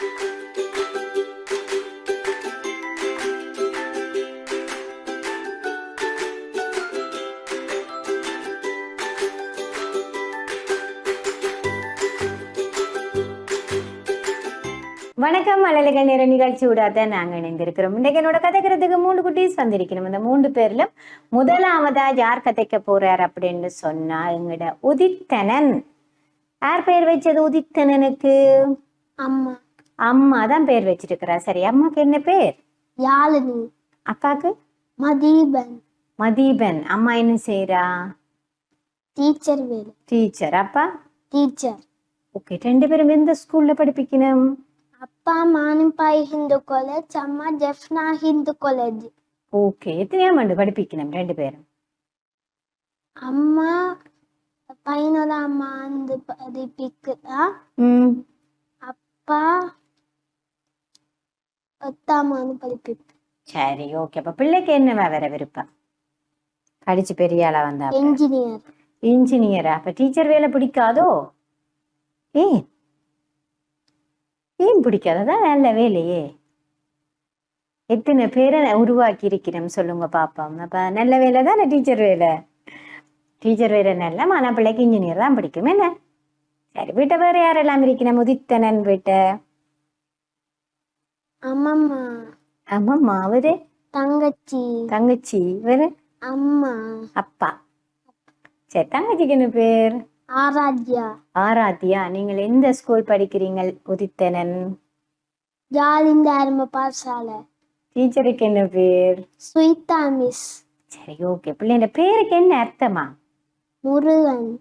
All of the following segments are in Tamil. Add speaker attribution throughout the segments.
Speaker 1: வணக்கம் அழலுகள் நிற நிகழ்ச்சி விடாத நாங்கள் இணைந்திருக்கிறோம். இன்றைக்கு என்னோட கதைக்கிறதுக்கு மூணு குட்டீஸ் வந்திருக்கணும் இந்த மூன்று பேர்ல முதலாவதா யார் கதைக்க போறார் அப்படின்னு சொன்னா எங்கட உதித்தனன். யார் பெயர் வச்சது உதித்தனனுக்கு?
Speaker 2: அம்மா.
Speaker 1: அம்மா தான் பேர் வச்சிருக்கிறா. சரி அம்மாக்கு என்ன பேர்?
Speaker 2: யாழினி.
Speaker 1: அக்காக்கு?
Speaker 2: மதீபன்.
Speaker 1: மதீபன். அம்மா என்ன செய்றா?
Speaker 2: டீச்சர் வேலை.
Speaker 1: டீச்சர். அப்பா?
Speaker 2: டீச்சர்.
Speaker 1: ஓகே ரெண்டு பேரும் எந்த ஸ்கூல்ல படிப்பிக்கணும்?
Speaker 2: அப்பா மானிப்பாய் ஹிந்து காலேஜ் அம்மா ஜெஃப்னா ஹிந்து காலேஜ்
Speaker 1: ஓகே எத்தனையாம் ஆண்டு படிப்பிக்கணும் ரெண்டு பேரும்?
Speaker 2: அம்மா பதினோராம் ஆண்டு படிப்பிக்கிறா.
Speaker 1: ம்.
Speaker 2: அப்பா பத்தாம் ஆண்டு படிப்பிப்பு
Speaker 1: சரி ஓகே அப்ப பிள்ளைக்கு என்னவா வேற விருப்பம்? படிச்சு பெரிய ஆளா வந்தா
Speaker 2: என்ஜினியர்
Speaker 1: இன்ஜினியரா அப்ப டீச்சர் வேலை பிடிக்காதோ? ஏன்? ஏன் பிடிக்காததா நல்ல வேலையே. எத்தனை பேரை உருவாக்கி இருக்கிறோம் சொல்லுங்க பாப்போம். அப்ப நல்ல வேலை தானே டீச்சர் வேலை? டீச்சர் வேலை நல்ல ஆனா பிள்ளைக்கு இன்ஜினியர் தான் பிடிக்கும். என்ன? சரி வீட்டை வேற யாரெல்லாம் இருக்கிறோம் உதித்தனன் வீட்டை.
Speaker 2: அம்மம்மா.
Speaker 1: ஆமாம்மா அவரு?
Speaker 2: தங்கச்சி.
Speaker 1: தங்கச்சி இவரு?
Speaker 2: அம்மா.
Speaker 1: அப்பா. சரி தங்கச்சிக்கு என்ன பேர்?
Speaker 2: ஆராத்யா.
Speaker 1: ஆராத்தியா நீங்கள் எந்த ஸ்கூல் படிக்கிறீங்க உதித்தனன்?
Speaker 2: ஜாலிந்த அருமை பாசாலை
Speaker 1: டீச்சருக்கு என்ன பேர்?
Speaker 2: ஸ்வீதா மிஸ்
Speaker 1: சரி ஓகே. பிள்ளைங்க பேருக்கு என்ன அர்த்தமா?
Speaker 2: முருகன்.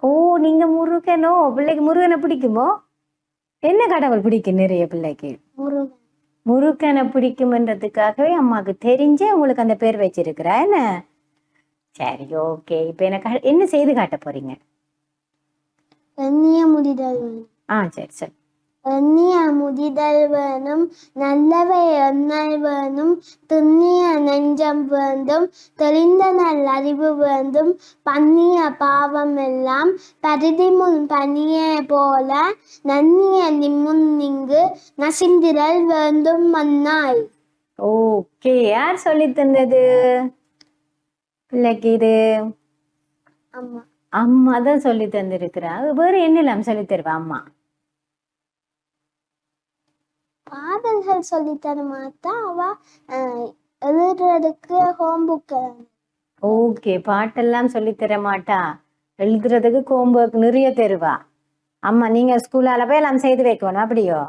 Speaker 1: ஓ நீங்க முருகனோ? பிள்ளைக்கு முருகனை பிடிக்குமோ? என்ன கடவுள் பிடிக்கும் நிறைய பிள்ளைக்கு?
Speaker 2: முருகன்.
Speaker 1: முருகனை பிடிக்கும்ன்றதுக்காகவே அம்மாவுக்கு தெரிஞ்சே உங்களுக்கு அந்த பேர் வச்சிருக்கிறா. என்ன? சரி ஓகே. இப்போ எனக்கு என்ன செய்து காட்ட போறீங்க?
Speaker 2: முடிதல்
Speaker 1: ஆ சரி சரி.
Speaker 2: எண்ணிய முடிதல் வேணும் நல்லவை எண்ணல் வேணும் துண்ணிய நெஞ்சம் வேண்டும் தெளிந்த நல் அறிவு வேண்டும் பண்ணிய பாவம் எல்லாம் பரிதி முன் பனியே போல நன்னிய நிம்முன் இங்கு நசிந்திரல் வேண்டும் மன்னாய்.
Speaker 1: ஓகே யார் சொல்லி தந்தது? பிள்ளைக்கு இது?
Speaker 2: ஆமா
Speaker 1: அம்மா தான் சொல்லி தந்திருக்கிறா வேற என்னெல்லாம் சொல்லி தருவா அம்மா?
Speaker 2: பாடல்கள் சொல்லித்தர மாட்டா. அவ எழுதுறதுக்கு ஹோம் புக்
Speaker 1: ஓகே பாட்டெல்லாம் சொல்லி தர மாட்டா. எழுதுறதுக்கு கோம்புக்கு நிறைய தருவா. அம்மா நீங்க ஸ்கூலால போய் எல்லாம் செய்து வைக்கணும் அப்படியோ?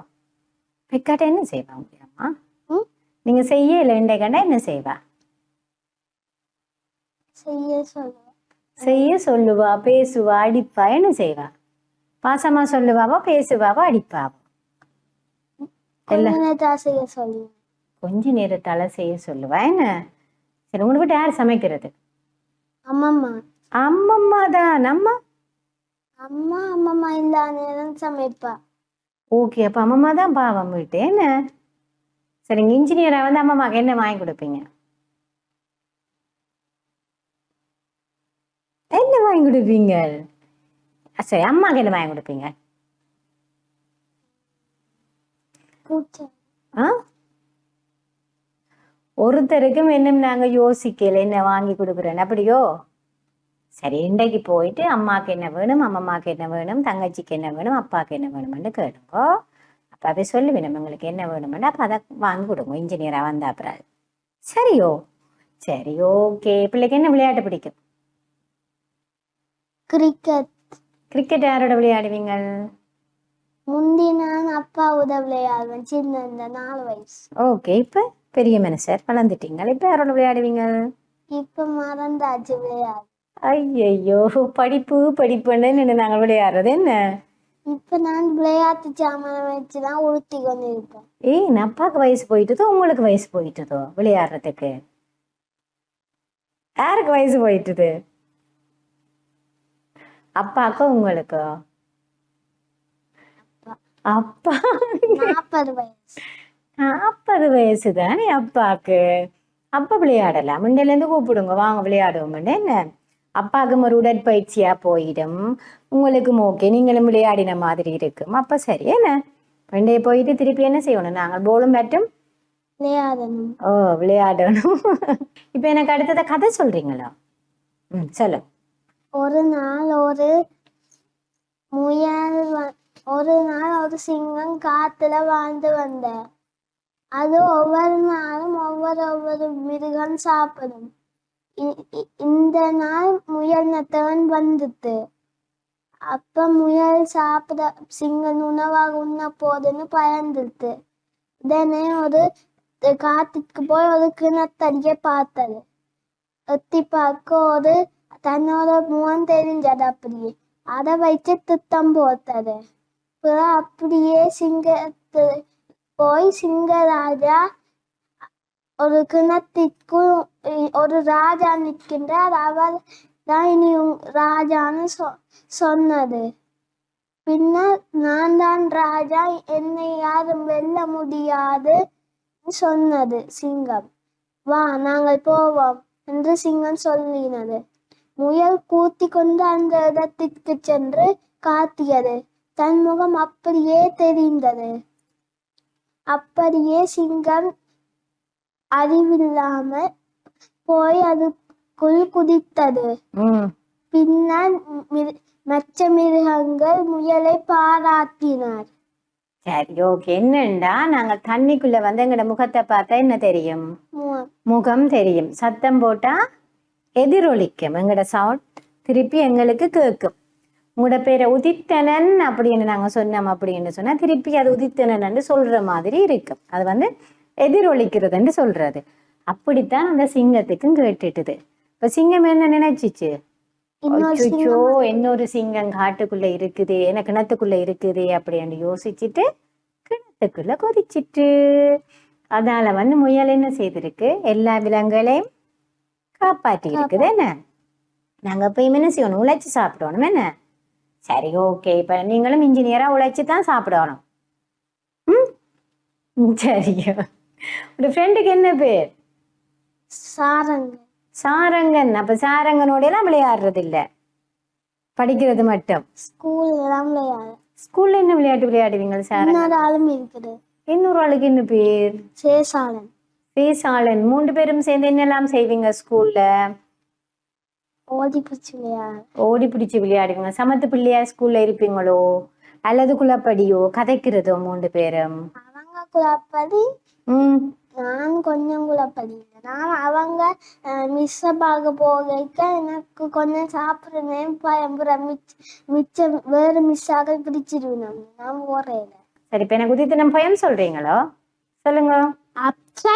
Speaker 1: வைக்காட்ட என்ன செய்வா உங்க அம்மா?
Speaker 2: ம்?
Speaker 1: நீங்க செய்ய இல்லை கண்டா என்ன செய்வா?
Speaker 2: செய்ய சொல்லுவேன்
Speaker 1: செய்ய சொல்லுவா பேசுவா அடிப்பா என்ன செய்வா? பாசமா சொல்லுவாவா பேசுவாவா அடிப்பாவா?
Speaker 2: கொஞ்ச
Speaker 1: நேரத்தால செய்ய சொல்லுவா என்ன? சரி வீட்டு யார் சமைக்கிறது?
Speaker 2: அம்மம்மா.
Speaker 1: அம்மம்மா தான் நம்ம?
Speaker 2: அம்மா அம்மம்மா இல்லா நேரம் சமைப்பா.
Speaker 1: ஓகே அப்போ அம்மம்மா தான் பாவம் வீட்டு என்ன? சரிங்க இன்ஜினியராக வந்து அம்மாமாக்கு என்ன வாங்கி கொடுப்பீங்க? என்ன வாங்கி கொடுப்பீங்க? சரி அம்மாக்கு என்ன வாங்கி கொடுப்பீங்க
Speaker 2: பூச்சை
Speaker 1: ஆ ஒருத்தருக்கும் இன்னும் நாங்கள் யோசிக்கல என்ன வாங்கி கொடுக்குறேன்னு. அப்படியோ? சரி இன்றைக்கு போயிட்டு அம்மாக்கு என்ன வேணும் அம்மம்மாக்கு என்ன வேணும் தங்கச்சிக்கு என்ன வேணும் அப்பாவுக்கு என்ன வேணும்னு கேளுங்கோ. அப்பாவே சொல்லுவேன் எங்களுக்கு என்ன வேணுமென்னு அப்போ அதை வாங்கி கொடுங்க இன்ஜினியராக வந்த அப்புறம் சரியோ? சரி ஓகே. பிள்ளைக்கு என்ன விளையாட்டு பிடிக்கும்?
Speaker 2: கிரிக்கெட்
Speaker 1: கிரிக்கெட் யாரோட விளையாடுவீங்க?
Speaker 2: முந்தி நான் அப்பா உதவியாடுவேன் சின்ன இந்த நாலு வயசு.
Speaker 1: ஓகே இப்போ பெரிய மனுஷர் வளர்ந்துட்டீங்க. இப்போ யாரோட விளையாடுவீங்க?
Speaker 2: இப்ப மறந்தாச்சு விளையாடு.
Speaker 1: ஐயையோ படிப்பு படிப்புன்னு நாங்கள் விளையாடுறது என்ன?
Speaker 2: இப்ப நான் விளையாட்டு சாமானை வச்சுதான் உடுத்தி கொண்டு இருப்பேன்.
Speaker 1: ஏய் என் அப்பாவுக்கு வயசு போயிட்டுதோ உங்களுக்கு வயசு போயிட்டுதோ விளையாடுறதுக்கு? யாருக்கு வயசு போயிட்டுது? அப்பாக்கோ உங்களுக்கோ? அப்பா.
Speaker 2: நாற்பது வயசு.
Speaker 1: நாற்பது வயசு தானே அப்பாக்கு? அப்பா விளையாடலாம். முன்னிலேருந்து கூப்பிடுங்க. வாங்க விளையாடுவோம். என்ன? அப்பாவுக்கும் ஒரு உடற்பயிற்சியா போயிடும். உங்களுக்கும் ஓகே நீங்களும் விளையாடின மாதிரி இருக்கும். அப்ப சரி என்ன? பண்டைய போயிட்டு திருப்பி என்ன செய்யணும்? நாங்கள் போலும் பேட்டும்
Speaker 2: விளையாடணும்.
Speaker 1: ஓ விளையாடணும். இப்போ எனக்கு அடுத்ததை கதை சொல்றீங்களா? ம் சொல்லு
Speaker 2: ஒரு நாள் ஒரு முயல் ஒரு நாள் ஒரு சிங்கம் காத்துல வாழ்ந்து வந்த. அது ஒவ்வொரு நாளும் ஒவ்வொரு ஒவ்வொரு மிருகம் சாப்பிடும். இ- இ- இந்த நாள் முயல் நத்தவன் வந்துட்டு. அப்ப முயல் சாப்பிட சிங்கம் உணவாக உண்ண போதுன்னு பயந்துட்டு. உடனே ஒரு காத்துக்கு போய் ஒரு கிணத்தடிய பார்த்தது. எத்தி பார்க்க ஒரு தன்னோட முகம் தெரிஞ்சது அப்படியே. அதை வச்சு திட்டம் போட்டது. அப்புறம் அப்படியே சிங்கத்து போய் சிங்கராஜா ஒரு கிணத்திற்குள் ஒரு ராஜா நிற்கின்றார். அவர் தான் இனி ராஜான்னு சொ சொன்னது. பின்னர் நான் தான் ராஜா என்னை யாரும் வெல்ல முடியாது சொன்னது சிங்கம். வா நாங்கள் போவோம் என்று சிங்கம் சொல்லினது. முயல் கூத்தி கொண்டு அந்த இடத்திற்கு சென்று காத்தியது. தன் முகம் அப்படியே தெரிந்தது. அப்படியே சிங்கம் அறிவில்லாம போய் அதுக்குள் குதித்தது. மிரு- மற்ற மிருகங்கள் முயலை பாராட்டினார்.
Speaker 1: சரி ஓகே. என்னண்டா? நாங்கள் தண்ணிக்குள்ள வந்து எங்களோட முகத்தை பார்த்தா என்ன தெரியும்?
Speaker 2: மு-
Speaker 1: முகம் தெரியும். சத்தம் போட்டா எதிரொலிக்கும். எங்களோட சவுண்ட் திருப்பி எங்களுக்கு கேட்கும். உங்களோட பேரை உதித்தனன் அப்படின்னு நாங்க சொன்னோம் அப்படின்னு சொன்னா திருப்பி அது உதித்தனன் சொல்ற மாதிரி இருக்கும் அது வந்து எதிரொலிக்கிறதுன்னு சொல்றது. அப்படித்தான் அந்த சிங்கத்துக்கும் கேட்டுட்டுது. இப்ப சிங்கம் என்ன நினைச்சிச்சு?
Speaker 2: இன்னொரு
Speaker 1: அச்சோ இன்னொரு சிங்கம் காட்டுக்குள்ள இருக்குது என்ன கிணத்துக்குள்ள இருக்குது அப்படின்னு யோசிச்சுட்டு கிணத்துக்குள்ள கொதிச்சிட்டு அதால வந்து முயல் என்ன செய்திருக்கு? எல்லா விலங்குகளையும் காப்பாற்றி இருக்குது என்ன? நாங்க எப்பயுமே என்ன செய்யணும்? உழைச்சு சாப்பிடணும் என்ன? சரி ஓகே இப்ப நீங்களும் இன்ஜினியரா உழைச்சு தான் சாப்பிடணும். ம்? சரியா ஒரு ஃப்ரெண்டுக்கு என்ன பேர்?
Speaker 2: சாரங்க.
Speaker 1: சாரங்கன். அப்ப சாரங்கனோட எல்லாம் விளையாடுறது இல்ல படிக்கிறது மட்டும்.
Speaker 2: ஸ்கூல் எல்லாம் விளையாடு
Speaker 1: ஸ்கூல்ல என்ன விளையாட்டு விளையாடுவீங்க சாரங்க?
Speaker 2: இன்னொரு ஆளும் இருக்குது.
Speaker 1: இன்னொரு ஆளுக்கு என்ன பேர்?
Speaker 2: சேசாலன்
Speaker 1: பேசாளன் மூன்று பேரும் சேர்ந்து என்னெல்லாம் செய்வீங்க ஸ்கூல்ல?
Speaker 2: ஓடி பிடிச்சி விளையாடு.
Speaker 1: ஓடி பிடிச்சு விளையாடுவீங்க சமத்து பிள்ளையா ஸ்கூல்ல இருப்பீங்களோ? அல்லது குளப்படியோ கதைக்கிறதோ மூன்று பேரும்?
Speaker 2: அவங்க குழப்படி.
Speaker 1: ம்.
Speaker 2: நான் கொஞ்சம் குழப்படி. இல்லை நான் அவங்க மிஸ்ஸை பார்க்க போகைக்க எனக்கு கொஞ்சம் சாப்பிட்றேன் பயம்புறம் மிச்ச மிச்சம் வேறு மிஸ்ஸாக பிடிச்சிருவேன் நான் போறேன்
Speaker 1: சரி இப்ப எனக்கு உதித்தனம் பயம் சொல்றீங்களோ? சொல்லுங்க.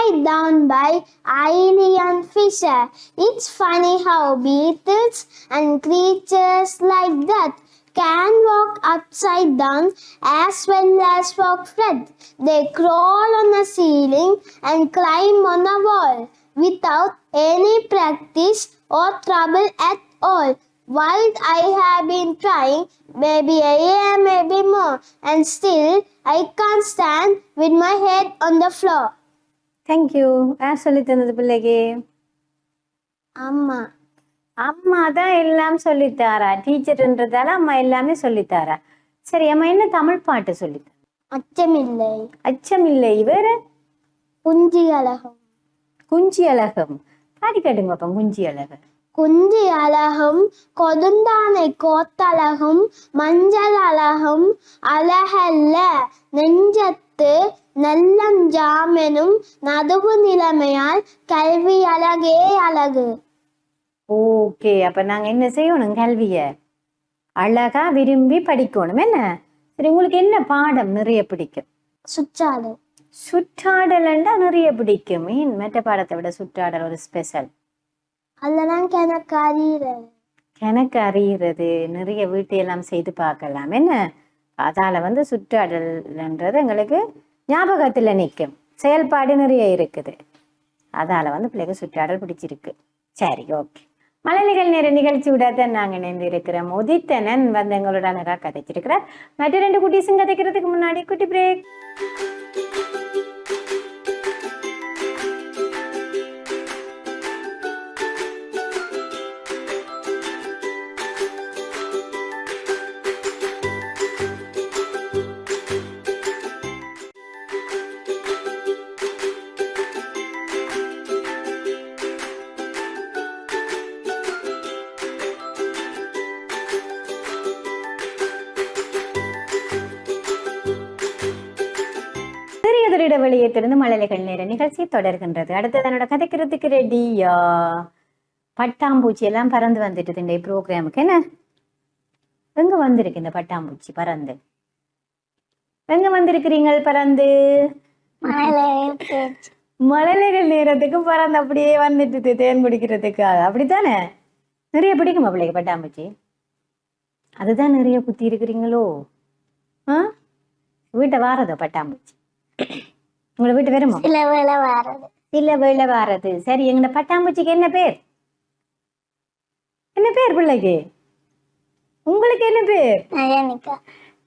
Speaker 2: Upside Down by Eileen Fisher. It's funny how beetles and creatures like that can walk upside down as well as walk flat. They crawl on a ceiling and climb on a wall without any practice or trouble at all. While I have been trying maybe a year, maybe more, and still I can't stand with my head on the floor.
Speaker 1: Thank you யார் சொல்லி தந்தது பிள்ளைக்கு?
Speaker 2: அம்மா.
Speaker 1: அம்மா தான் எல்லாம் சொல்லித்தாரா டீச்சர்ன்றதால அம்மா எல்லாமே சொல்லித்தாரா சரி அம்மா என்ன தமிழ் பாட்டு சொல்லித்தா
Speaker 2: அச்சமில்லை.
Speaker 1: அச்சமில்லை. வேற?
Speaker 2: குஞ்சி அழகம்.
Speaker 1: குஞ்சி அழகம். பாடி காட்டுங்க அப்ப குஞ்சி அழகு
Speaker 2: குஞ்சி அழகும் கொடுந்தானை கோத்தழகும் மஞ்சள் அழகும் அழகல்ல நெஞ்சத்து நல்லம் ஜாமெனும் நடுவு நிலைமையால் கல்வி அழகே அழகு.
Speaker 1: ஓகே அப்ப நாங்க என்ன செய்யணும் கல்விய? அழகா விரும்பி படிக்கணும் என்ன? சரி உங்களுக்கு என்ன பாடம் நிறைய பிடிக்கும்?
Speaker 2: சுற்றாடு
Speaker 1: சுற்றாடலண்டா நிறைய பிடிக்கும். மீன் மற்ற பாடத்தை விட சுற்றாடல் ஒரு ஸ்பெஷல்.
Speaker 2: அதெல்லாம் எனக்கு அறிகிறேன்
Speaker 1: எனக்கு அறிகிறது. நிறைய வீட்டையெல்லாம் செய்து பார்க்கலாம் என்ன? அதால வந்து சுற்றாடல்ன்றது எங்களுக்கு ஞாபகத்துல நிற்கும் செயல்பாடு நிறைய இருக்குது. அதால வந்து பிள்ளைக்கு சுற்றாடல் பிடிச்சிருக்கு. சரி ஓகே. மலைநிகழ் நேர நிகழ்ச்சியோட தான் நாங்கள் இணைந்து இருக்கிறோம் உதித்தனன் வந்து எங்களோட அழகாக கதைச்சிருக்கிறார். மற்ற ரெண்டு குட்டீஸும் கதைக்கிறதுக்கு முன்னாடி குட்டி பிரேக். மழலைகள் நேர நிகழ்ச்சி தொடர்கின்றது. அடுத்தது என்னோட கதைக்கிறதுக்கு ரெடியா பட்டாம்பூச்சி எல்லாம் பறந்து வந்துட்டு இந்த ப்ரோக்ராமுக்கு என்ன? எங்க வந்திருக்கு இந்த பட்டாம்பூச்சி பறந்து? எங்க வந்திருக்கிறீங்க பறந்து? மழலைகள் நேரத்துக்கு பறந்து அப்படியே வந்துட்டு தேன் குடிக்கிறதுக்காக அப்படித்தானே? நிறைய பிடிக்குமா பிள்ளைக்கு பட்டாம்பூச்சி? அதுதான் நிறைய குத்தி இருக்கிறீங்களோ? ஆ? வீட்டை வாரதோ பட்டாம்பூச்சி? உங்களை வீட்டு வருமோ
Speaker 3: சில வேலை வர்றது
Speaker 1: இல்ல வேலை வாரது. சரி எங்கட பட்டாம்பூச்சிக்கு என்ன பேர்? என்ன பேர் பிள்ளைக்கு? உங்களுக்கு என்ன பேர்?
Speaker 3: நயனிக்கா.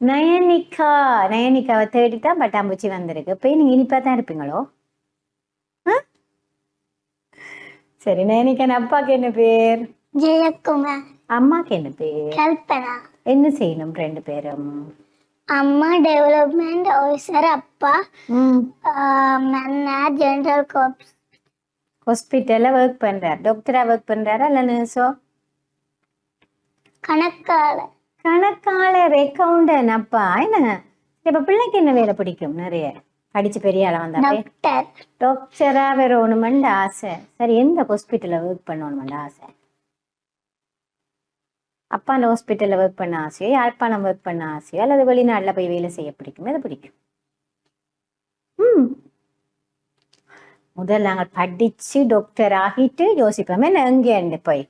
Speaker 1: நயனிகா நயனிகாவை தேடி தான் பட்டாம்பூச்சி வந்திருக்கு. போய் நீங்க இனிப்பா தான் இருப்பீங்களோ? சரி நயனிகா அப்பாக்கு என்ன பேர்?
Speaker 3: ஜெயக்குமார்.
Speaker 1: அம்மாக்கு என்ன பேர்?
Speaker 3: கல்பனா.
Speaker 1: என்ன செய்யணும் ரெண்டு பேரும்?
Speaker 3: அம்மா டெவலப்மெண்ட் ஆஃபீஸர் அப்பா
Speaker 1: ம்
Speaker 3: மன்னா ஜெனரல் கோப்ஸ்
Speaker 1: ஹாஸ்பிட்டல்ல ஒர்க் பண்றார் டாக்டரா ஒர்க் பண்றாரா இல்ல நர்ஸோ
Speaker 3: கணக்காளர்
Speaker 1: கணக்காளர் அக்கௌண்டன் அப்பா என்ன இப்ப பிள்ளைக்கு என்ன வேலை பிடிக்கும் நிறைய படிச்சு பெரிய ஆளா வந்தாவே
Speaker 3: டாக்டர்
Speaker 1: டாக்டரா வரணுமெண்டு ஆசை சரி எந்த ஹாஸ்பிட்டல்ல ஒர்க் பண்ணணுமெண்டு ஆசை அப்பா அந்த ஹாஸ்பிட்டலில் ஒர்க் பண்ண ஆசையோ யாழ்ப்பாணம் ஒர்க் பண்ண ஆசையோ அல்லது வெளிநாட்டில் போய் வேலை செய்ய பிடிக்கும் எது பிடிக்கும். ம். முதல் நாங்கள் படிச்சு டாக்டர் ஆகிட்டு யோசிப்போம். என்ன எங்கேண்டு போய்?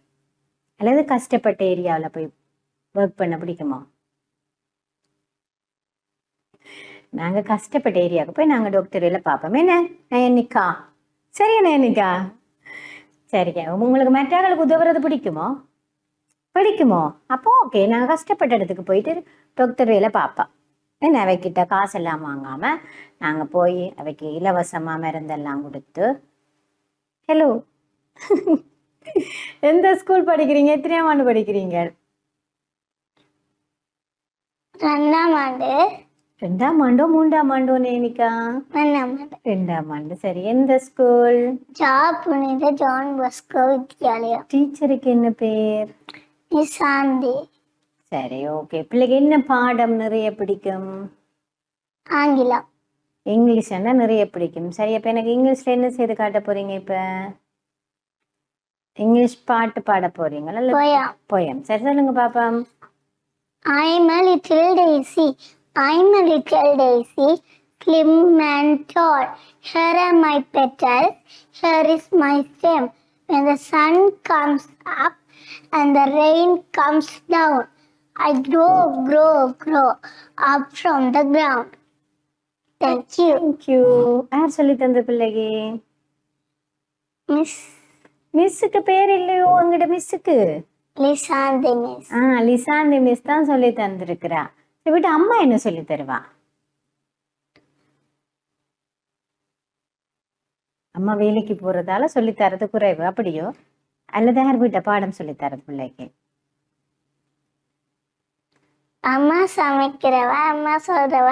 Speaker 1: அல்லது கஷ்டப்பட்ட ஏரியாவில் போய் ஒர்க் பண்ண பிடிக்குமா? நாங்கள் கஷ்டப்பட்ட ஏரியாவுக்கு போய் நாங்கள் டாக்டர் எல்லாம் பார்ப்போம். என்ன நயனிக்கா சரியா நயனிக்கா சரிங்க. உங்களுக்கு மற்றவர்களுக்கு உதவுறது பிடிக்குமா? பிடிக்குமோ? அப்போ ஓகே நாங்க கஷ்டப்பட்ட இடத்துக்கு போயிட்டு டாக்டர் வேலை பார்ப்போம் என்ன அவைக்கிட்ட காசெல்லாம் வாங்காம நாங்க போய் அவைக்கு இலவசமா மருந்தெல்லாம் கொடுத்து ஹலோ எந்த ஸ்கூல் படிக்கிறீங்க? எத்தனையாம் ஆண்டு படிக்கிறீங்க?
Speaker 3: ரெண்டாம் ஆண்டு.
Speaker 1: ரெண்டாம் ஆண்டோ மூன்றாம் ஆண்டோ நேனிக்கா
Speaker 3: ரெண்டாம் ஆண்டு.
Speaker 1: ரெண்டாம் ஆண்டு. சரி எந்த ஸ்கூல்
Speaker 3: ஜா புனித ஜான் பஸ்கோ வித்யாலயம்
Speaker 1: டீச்சருக்கு என்ன பேர்?
Speaker 3: நிசாந்தி
Speaker 1: சரி ஓகே பிள்ளைக்கு என்ன பாடம் நிறைய பிடிக்கும்
Speaker 3: ஆங்கிலம்
Speaker 1: இங்கிலீஷ் என்ன நிறைய பிடிக்கும் சரி அப்ப எனக்கு இங்கிலீஷ்ல என்ன செய்து காட்ட போறீங்க இப்ப இங்கிலீஷ் பாட்டு பாட போறீங்களா இல்ல
Speaker 3: போயா
Speaker 1: போயம் சரி சொல்லுங்க பாப்பா
Speaker 3: I'm a little daisy. I'm a little daisy, slim and tall. Here are my petals. Here is my stem. When the sun comes up and the rain comes down, I grow, grow, grow up from the ground. Thank you,
Speaker 1: thank you யார் சொல்லி தந்த பிள்ளைக்கு?
Speaker 3: Miss.
Speaker 1: மிஸ்ஸுக்கு பேர் இல்லையோ உங்ககிட்ட மிஸ்ஸுக்கு
Speaker 3: Lisande Miss.
Speaker 1: ஆ லிசாந்தி மிஸ் தான் சொல்லி தந்திருக்கிறா. சரி விட்டு அம்மா என்ன சொல்லி தருவா? அம்மா வேலைக்கு போறதால சொல்லி தரது குறைவு. அப்படியோ? அல்லது யார் வீட்டை பாடம் சொல்லி தரது பிள்ளைக்கு.
Speaker 3: அம்மா சமைக்கிறவ அம்மா சொல்றவ?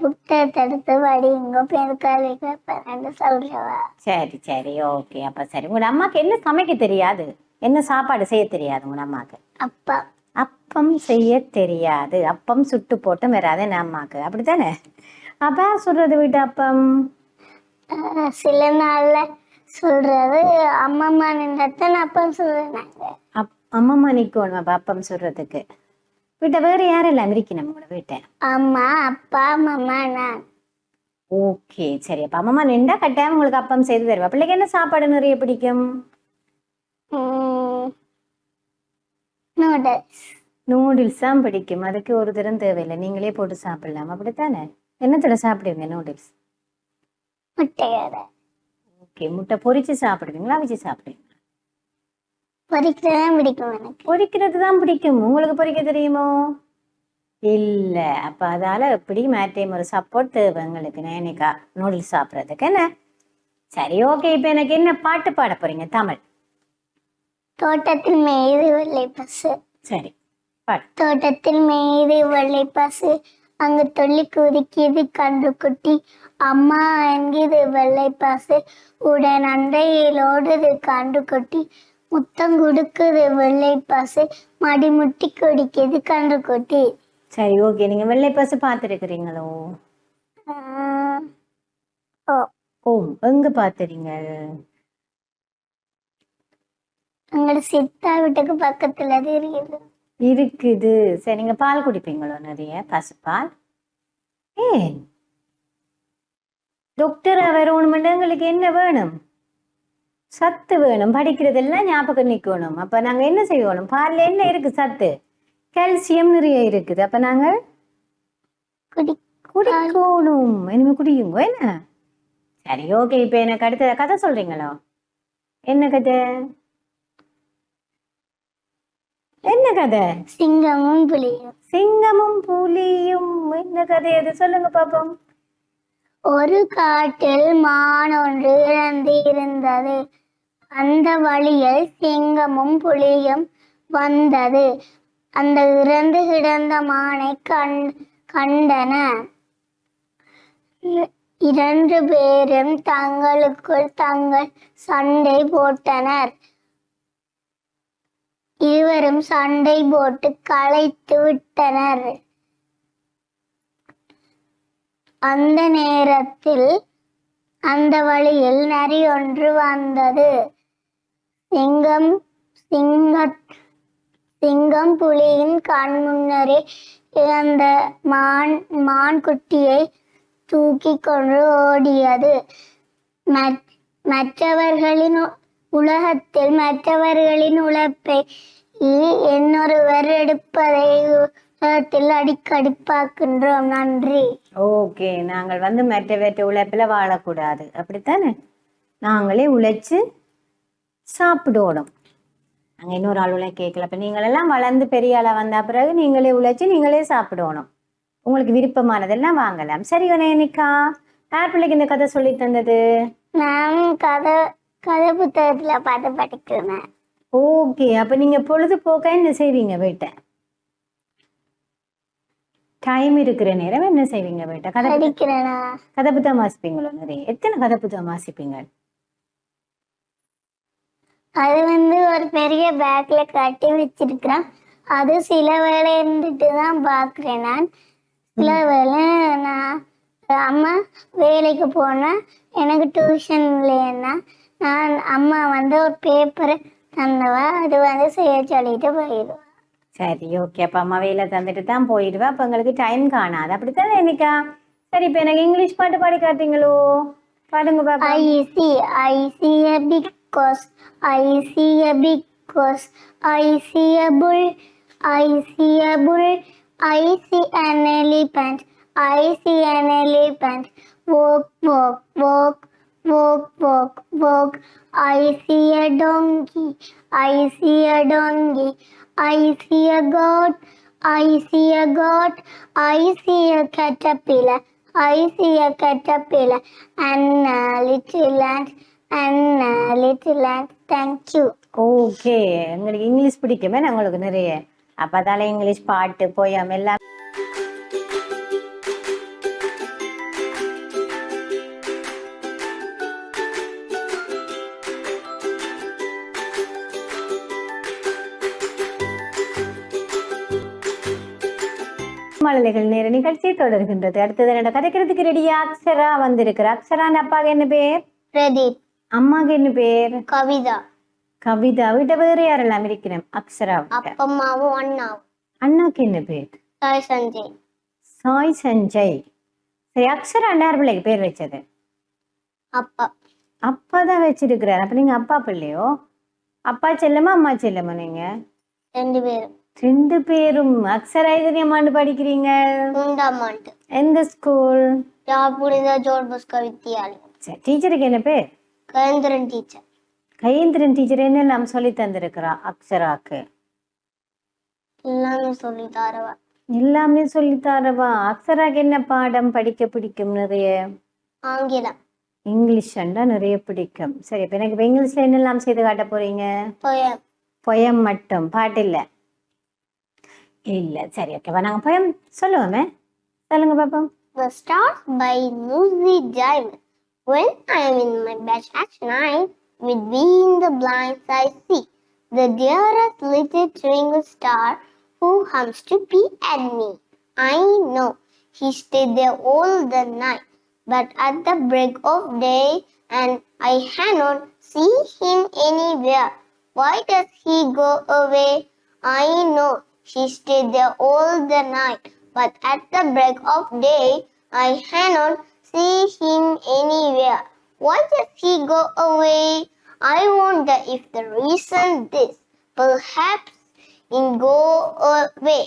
Speaker 3: புத்தகத்தை எடுத்து படி இங்க பேர் கல்வி கேட்பேன் சொல்றவ?
Speaker 1: சரி சரி ஓகே. அப்ப சரி. உங்களோட அம்மாக்கு என்ன சமைக்க தெரியாது? என்ன சாப்பாடு செய்ய தெரியாது உங்களோட அம்மாக்கு?
Speaker 3: அப்பா
Speaker 1: அப்பம் செய்ய தெரியாது. அப்பம் சுட்டு போட்டும் வராது என் அம்மாக்கு. அப்படித்தானே? அப்ப யார் சொல்றது வீட்டு அப்பம்?
Speaker 3: சில நாள்ல சொல்றது அம்மம்மா நின்றத அப்பா சொல்றாங்க
Speaker 1: அம்மம்மா நிக்கணும் அப்ப அப்பம் சொல்றதுக்கு? வீட்டை வேற யாரெல்லாம் இருக்கணும் நம்மளோட வீட்டை.
Speaker 3: அம்மா அப்பா மாமா நான்.
Speaker 1: ஓகே சரி. அப்ப அம்மம்மா நின்றா கட்டாயம் உங்களுக்கு அப்பம் செய்து தருவா. பிள்ளைக்கு என்ன சாப்பாடு நிறைய பிடிக்கும்?
Speaker 3: நூடுல்ஸ்.
Speaker 1: நூடுல்ஸ் தான் பிடிக்கும். அதுக்கு ஒரு தரம் தேவையில்லை. நீங்களே போட்டு சாப்பிடலாம். அப்படித்தானே? என்னத்தோட சாப்பிடுவீங்க நூடுல்ஸ்?
Speaker 3: முட்டையோட.
Speaker 1: ஓகே. முட்டை பொரிச்சு சாப்பிடுவீங்களா? அவிச்சு சாப்பிடுவீங்க
Speaker 3: பொரிக்கிறதான் பிடிக்கும் எனக்கு.
Speaker 1: பொரிக்கிறது தான் பிடிக்கும். உங்களுக்கு பொரிக்க தெரியுமோ? இல்ல. அப்ப அதால எப்படி மேட்டையும் ஒரு சப்போர்ட் தேவை எங்களுக்கு நேனிக்கா நூடுல்ஸ் சாப்பிட்றதுக்கு என்ன? சரி ஓகே. இப்ப எனக்கு என்ன பாட்டு பாட போறீங்க? தமிழ்.
Speaker 3: தோட்டத்தில் மேய்து வெள்ளை பசு
Speaker 1: சரி. பாடு.
Speaker 3: தோட்டத்தில் மேய்து வெள்ளை பசு அங்கு துள்ளி குதிக்கிது கன்று குட்டி. அம்மா என்கிது வெள்ளை பசு. உடன் அண்டையில் ஓடுது கன்று குட்டி. முத்தம் கொடுக்குது வெள்ளை பசு. மடி முட்டி குடிக்குது கன்று குட்டி.
Speaker 1: சரி ஓகே. நீங்க வெள்ளை பசு பார்த்துருக்கிறீங்களோ?
Speaker 3: ஆஹ்,
Speaker 1: ஓம் எங்க பாத்துறீங்க
Speaker 3: எங்களோட சித்தா வீட்டுக்கு பக்கத்துல தெரியுது
Speaker 1: இருக்குது. சரி நீங்க பால் குடிப்பீங்களோ நிறைய? பசுப்பால்? ஏன்? டாக்டர் வரணும்னு எங்களுக்கு என்ன வேணும்? சத்து வேணும். படிக்கிறதெல்லாம் ஞாபகம் நிக்கணும். அப்ப நாங்க என்ன செய்யணும் பால்ல என்ன இருக்கு சத்து? கால்சியம் நிறைய இருக்குது. அப்ப நாங்க
Speaker 3: குடி
Speaker 1: குடிக்கணும். இனிமே குடியுங்க என்ன? சரி ஓகே இப்ப எனக்கு அடுத்த கதை சொல்றீங்களோ? என்ன கதை? என்ன கதை?
Speaker 3: சிங்கமும் புலியும்.
Speaker 1: சிங்கமும் புலியும். என்ன கதை அது? சொல்லுங்க பாப்போம்.
Speaker 3: ஒரு காட்டில் மான் ஒன்று இறந்து இருந்தது அந்த வழியில் சிங்கமும் புலியும் வந்தது. அந்த இறந்து கிடந்த மானை கண் கண்டன. இர- இரண்டு பேரும் தங்களுக்குள் தங்கள் சண்டை போட்டனர். இருவரும் சண்டை போட்டு களைத்து விட்டனர். அந்த நேரத்தில் அந்த வழியில் நரி ஒன்று வந்தது. சிங்கம் சிங்க சிங்கம் புலியின் கண் முன்னரே அந்த மான் மான் குட்டியை தூக்கி கொண்டு ஓடியது. மற்றவர்களின் உலகத்தில் மற்றவர்களின் உழைப்பை இன்னொருவர் எடுப்பதை உலகத்தில் அடிக்கடி பார்க்கின்றோம். நன்றி.
Speaker 1: ஓகே. நாங்கள் வந்து மற்றவற்ற உழைப்புல வாழக்கூடாது. அப்படித்தானே? நாங்களே உழைச்சு சாப்பிடணும். அங்க இன்னொரு ஆள் உழைக்க கேட்கல. அப்ப நீங்களெல்லாம் வளர்ந்து பெரிய ஆளா வந்த பிறகு நீங்களே உழைச்சு நீங்களே சாப்பிடணும். உங்களுக்கு விருப்பமானதெல்லாம் வாங்கலாம். சரி நிக்கா யார் பிள்ளைக்கு இந்த கதை சொல்லி தந்தது?
Speaker 3: நான் கதை கதை புத்தகத்துல பார்த்து படிக்கிறேன்
Speaker 1: ஓகே அப்ப நீங்க பொழுதுபோக்க என்ன செய்வீங்க வீட்டை? டைம் இருக்கிற நேரம் என்ன செய்வீங்க வீட்டை? கதை
Speaker 3: படிக்கிறேனா?
Speaker 1: கதை புத்தகம் வாசிப்பீங்களோ நிறைய? எத்தனை கதை புத்தகம் வாசிப்பீங்க?
Speaker 3: அது வந்து ஒரு பெரிய பேக்ல கட்டி வச்சிருக்கிறேன். அது சில வேலை இருந்துட்டு தான் பார்க்குறேன் நான். சில வேலை நான் அம்மா வேலைக்கு போனேன் எனக்கு டியூஷன் இல்லைன்னா நான் அம்மா வந்து ஒரு பேப்பரை தந்தவா அது வந்து செய்ய சொல்லிட்டு போயிடுவேன்
Speaker 1: சரி ஓகே அப்ப அம்மா வேலை தந்துட்டு தான் போயிடுவா அப்ப உங்களுக்கு டைம் காணாது அப்படித்தானே என்னைக்கா சரி இப்ப எனக்கு இங்கிலீஷ் பாட்டு பாடி காட்டுறீங்களோ பாடுங்க பாப்பா
Speaker 3: I see, I see a big horse. I see a big horse. I see a bull. I see a bull. I see an elephant. I see an elephant. Walk, walk, walk. Walk, walk, walk. I see a donkey. I see a donkey. I see a goat. I see a goat. I see a caterpillar. I see a caterpillar and a little ant and a little ant. Thank you.
Speaker 1: Okay உங்களுக்கு இங்கிலீஷ் பிடிக்குமே நான் உங்களுக்கு நிறைய அப்பதால இங்கிலீஷ் பாட்டு போயாம எல்லாம் மழலைகள் நேர நிகழ்ச்சி தொடர்கின்றது. அடுத்தது என்னோட கதைக்கிறதுக்கு ரெடியா அக்ஷரா வந்திருக்கிற அக்ஷரான் அப்பாவுக்கு என்ன பேர்?
Speaker 3: Pradeep,
Speaker 1: அம்மாக்கு என்ன பேர்?
Speaker 3: Kavita,
Speaker 1: கவிதா. விட வேற யாரெல்லாம் இருக்கிறேன்? அக்ஷரா விட்ட
Speaker 3: அப்பம்மாவும் அண்ணாவும்.
Speaker 1: அண்ணாக்கு என்ன பேர்?
Speaker 3: சாய் சஞ்சய்.
Speaker 1: சாய் சஞ்சய். சரி அக்ஷரா அண்ணார் பிள்ளைக்கு பேர் வச்சது.
Speaker 3: அப்பா.
Speaker 1: அப்பா தான் வச்சிருக்கிறார். அப்ப நீங்க அப்பா பிள்ளையோ? அப்பா செல்லமா அம்மா செல்லமா நீங்க?
Speaker 3: ரெண்டு பேரும்.
Speaker 1: ரெண்டு பேரும் அக்ஷரா எதிரியம் ஆண்டு படிக்கிறீங்க?
Speaker 3: மூன்றாம் ஆண்டு.
Speaker 1: எந்த ஸ்கூல்?
Speaker 3: யாழ்ப்புரித ஜோர் புஸ்க வித்தியாலயம்.
Speaker 1: சரி டீச்சருக்கு என்ன பேர்?
Speaker 3: கயந்திரன் டீச்சர்.
Speaker 1: கையேந்திரன் டீச்சர் என்னெல்லாம் சொல்லி தந்திருக்கிறா அக்ஷராக்கு?
Speaker 3: எல்லாமே சொல்லி தரவா.
Speaker 1: எல்லாமே சொல்லி தரவா. அக்ஷராக்கு என்ன பாடம் படிக்க பிடிக்கும் நிறைய?
Speaker 3: ஆங்கிலம்.
Speaker 1: இங்கிலீஷ் அண்டா நிறைய பிடிக்கும். சரி இப்போ எனக்கு இப்போ இங்கிலீஷ்ல என்னெல்லாம் செய்து காட்ட போறீங்க?
Speaker 3: poem.
Speaker 1: பொயம் மட்டும் பாட்டு இல்ல இல்ல சரி ஓகேவா நாங்க பொயம் சொல்லுவோமே சொல்லுங்க பாப்போம்
Speaker 3: The Stars by Muzi Diamond. When I am in my bed at night, with thee in the blinds I see the dearest little twinkle star who hums to be at me. I know he stayed there all the night,
Speaker 4: But at the break of day, and I cannot see him anywhere. Why does he go away? I know he stayed there all the night, but at the break of day, I cannot see him anywhere. Why does he go away? I wonder if the reason this, perhaps in go away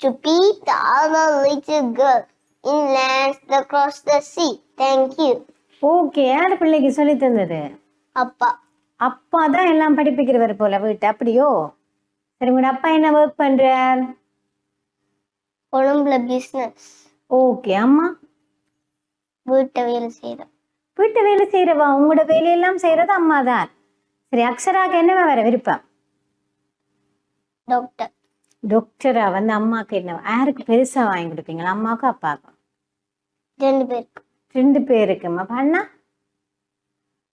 Speaker 4: to beat the other little girl in lands across the sea. Thank you.
Speaker 1: Okay யார் பிள்ளைக்கு சொல்லி தந்தது
Speaker 4: அப்பா
Speaker 1: அப்பா தான் எல்லாம் படிப்பிக்கிறவர் போல வீட்டு அப்படியோ சரி உங்களோட அப்பா என்ன ஒர்க் பண்றார்?
Speaker 4: கொழும்புல பிஸ்னஸ்
Speaker 1: ஓகே அம்மா?
Speaker 4: வீட்டை வேலை செய்கிறோம்
Speaker 1: வீட்டு வேலை செய்யறவா? உங்களோட வேலையெல்லாம் செய்யறது அம்மா தான் சரி அக்ஷராக்கு என்ன வர விருப்பம்?
Speaker 4: டாக்டர்
Speaker 1: டாக்டரா வந்து அம்மாக்கு என்ன யாருக்கு பெருசா வாங்கி கொடுப்பீங்களா? அம்மாவுக்கும் அப்பாவுக்கும்
Speaker 4: ரெண்டு பேருக்கு
Speaker 1: ரெண்டு பேருக்குமா. பண்ணா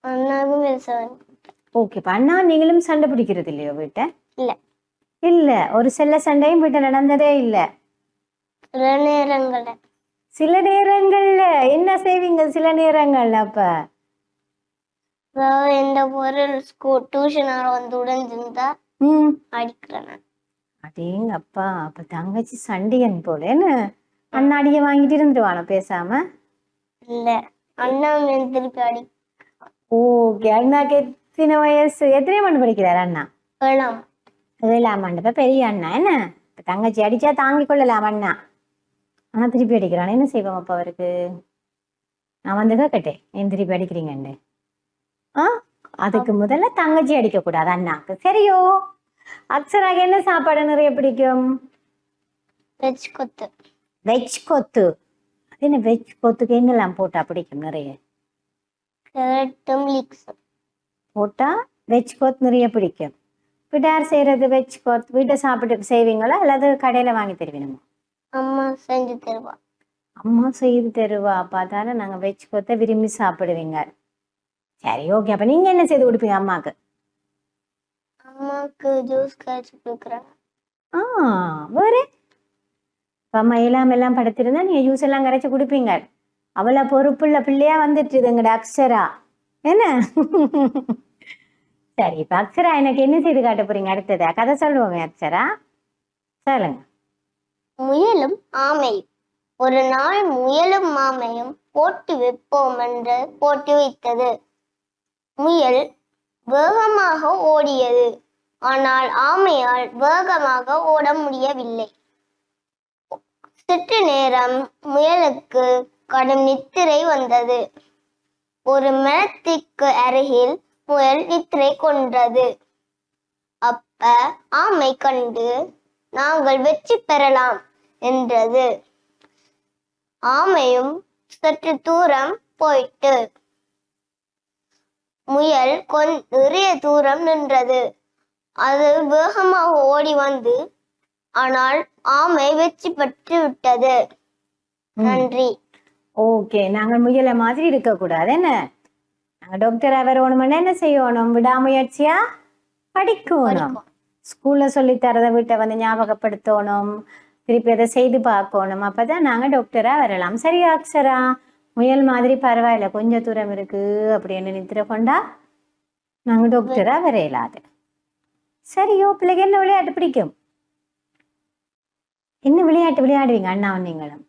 Speaker 4: அண்ணாவுக்கும் பெருசா
Speaker 1: ஓகே பண்ணா நீங்களும் சண்டை பிடிக்கிறது இல்லையோ வீட்டை?
Speaker 4: இல்ல.
Speaker 1: இல்ல ஒரு சில சண்டையும் வீட்டை நடந்ததே இல்ல.
Speaker 4: சில நேரங்கள்ல.
Speaker 1: சில நேரங்கள்ல என்ன செய்வீங்க சில நேரங்கள்ல அப்ப?
Speaker 4: அதாவது எந்த பொருள் ஸ்கூல் டியூஷனால வந்து உடைஞ்சிருந்தா
Speaker 1: ம்.
Speaker 4: அடிக்கிறேன் நான்.
Speaker 1: அடேங்க அப்பா தங்கச்சி சண்டையன் போலேன்னு அண்ணாடிய வாங்கிட்டு இருந்துருவானோ பேசாம?
Speaker 4: இல்ல அண்ணா மேல் திருப்பி அடி
Speaker 1: ஓகே அண்ணாக்கு எத்தனை வயசு எத்தனை மணி படிக்கிறார் அண்ணா? ஏழாம். ஆண்டு இப்ப பெரிய அண்ணா என்ன? இப்ப தங்கச்சி அடிச்சா தாங்கிக் கொள்ளலாம் அண்ணா. ஆனா திருப்பி அடிக்கிறான்? என்ன செய்வோம் அப்ப அவருக்கு? நான் வந்து கேட்டேன் ஏன் திருப்பி அடிக்கிறீங்கன்னு ஆ? அதுக்கு முதல்ல தங்கச்சி அடிக்க கூடாது அண்ணாக்கு. சரியோ? அக்ஷராக்கு என்ன சாப்பாடு நிறைய பிடிக்கும்?
Speaker 4: வெஜ் கொத்து.
Speaker 1: வெஜ் கொத்து. என்ன வெஜ் கொத்துக்கு என்னெல்லாம் போட்டா பிடிக்கும் நிறைய? போட்டா வெஜ் கொத்து நிறைய பிடிக்கும். வீட்டார் செய்யறது வெஜ் கொத்து வீட்டை சாப்பிட்டு செய்வீங்களா? அல்லது கடையில வாங்கி தருவீங்களா?
Speaker 4: அம்மா செஞ்சு தருவா.
Speaker 1: அம்மா செய்து தருவா. பார்த்தால நாங்க வெஜ் கொத்த விரும்பி சாப்பிடுவீங்க. சரி ஓகே அப்ப நீங்க என்ன செய்து கொடுப்பீங்க அம்மாக்கு?
Speaker 4: அம்மாவுக்கு ஜூஸ் காய்ச்சி கொடுக்குறேன்.
Speaker 1: ஆ வேற? இப்ப அம்மா எல்லாம் எல்லாம் படுத்திருந்தா நீங்க ஜூஸ் எல்லாம் கரைச்சு குடிப்பீங்க. அவளை பொறுப்புள்ள பிள்ளையா வந்துட்டு எங்கட அக்ஷரா என்ன? சரி இப்போ அக்ஷரா எனக்கு என்ன செய்து காட்ட போறீங்க? அடுத்தது? கதை சொல்லுவோமே அக்ஷரா. சொல்லுங்க.
Speaker 4: முயலும் ஆமையும். ஒரு நாள் முயலும் ஆமையும் போட்டி வைப்போம் என்று போட்டி வைத்தது. முயல் வேகமாக ஓடியது. ஆனால் ஆமையால் வேகமாக ஓட முடியவில்லை. சிற்று நேரம் முயலுக்கு கடும் நித்திரை வந்தது. ஒரு மரத்திற்கு அருகில் முயல் நித்திரை கொண்டது அப்ப ஆமை கண்டு நாங்கள் வெற்றி பெறலாம் என்றது. ஆமையும் சற்று தூரம் போயிட்டு முயல் கொன் நிறைய தூரம் நின்றது. அது வேகமாக ஓடி வந்து ஆனால் ஆமை வெற்றி பெற்று விட்டது. நன்றி.
Speaker 1: ஓகே. நாங்கள் முயலை மாதிரி இருக்கக்கூடாது என்ன? நாங்க டாக்டரா வரணும்னா என்ன செய்யணும் விடாமுயற்சியா படிக்கணும் ஸ்கூல்ல சொல்லி தரதை வீட்டை வந்து ஞாபகப்படுத்தணும் திருப்பி அதை செய்து பார்க்கணும் அப்பதான் நாங்க டாக்டரா வரலாம் சரியா அக்ஷரா முயல் மாதிரி பரவாயில்ல கொஞ்சம் தூரம் இருக்கு அப்படின்னு நித்திர கொண்டா நாங்க டாக்டரா வரையலாது சரியோ பிள்ளைக்கு என்ன விளையாட்டு பிடிக்கும் என்ன விளையாட்டு விளையாடுவீங்க அண்ணாவும் நீங்களும்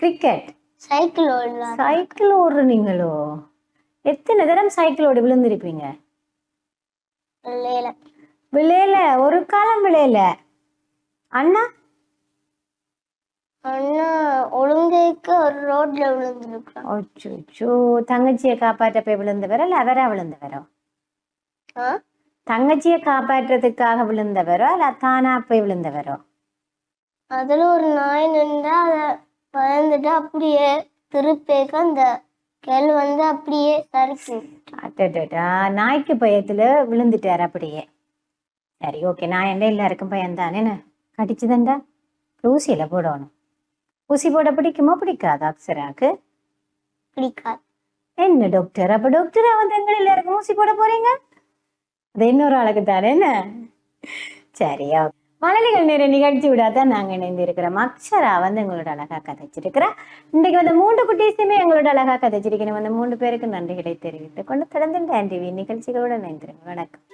Speaker 1: கிரிக்கெட்
Speaker 4: சைக்கிள் ஓடலாம்
Speaker 1: சைக்கிள் ஓடுறீங்களோ? எத்தனை தடவை சைக்கிள் ஓடி விழுந்திருப்பீங்க?
Speaker 4: இல்லையில
Speaker 1: விளையல ஒரு காலம் விளையல அண்ணா?
Speaker 4: அண்ணா ஒழுங்கைக்கு ஒரு ரோட்ல விழுந்துருக்கான்
Speaker 1: அச்சோ தங்கச்சியை காப்பாற்ற போய் விழுந்தவரோ இல்ல அவரா விழுந்தவரோ? தங்கச்சியை காப்பாற்றுறதுக்காக விழுந்தவரோ இல்ல தானா போய் விழுந்தவரோ?
Speaker 4: அதுல ஒரு நாய் நின்றா அத பயந்துட்டு அப்படியே திருப்பேக்க அந்த கெல் வந்து அப்படியே சறுக்கி.
Speaker 1: அடடடா நாய்க்கு பயத்துல விழுந்துட்டார் அப்படியே. சரி ஓகே நான் என்ன எல்லாருக்கும் பயம் தானே கடிச்சுதண்டா? ஊசியில போடணும். ஊசி போட பிடிக்குமா? பிடிக்காதா அக்ஷராக்கு?
Speaker 4: பிடிக்காது.
Speaker 1: என்ன டாக்டர் அப்ப டாக்டரா வந்து எங்க எல்லாருக்கும் ஊசி போட போறீங்க? அது இன்னொரு ஆளுக்கு தானே என்ன? சரியா மலரிகள் நிறைய நிகழ்ச்சி விடாதான் நாங்க இணைந்து இருக்கிறோம் அக்ஷரா வந்து எங்களோட அழகா கதைச்சிருக்கிறா. இன்றைக்கு வந்து மூன்று குட்டீஸுமே எங்களோட அழகா கதைச்சிருக்கணும் அந்த மூன்று பேருக்கு நன்றிகளை தெரிவித்துக் கொண்டு தொடர்ந்து டிவி நிகழ்ச்சிகளோட இணைந்திருங்க வணக்கம்.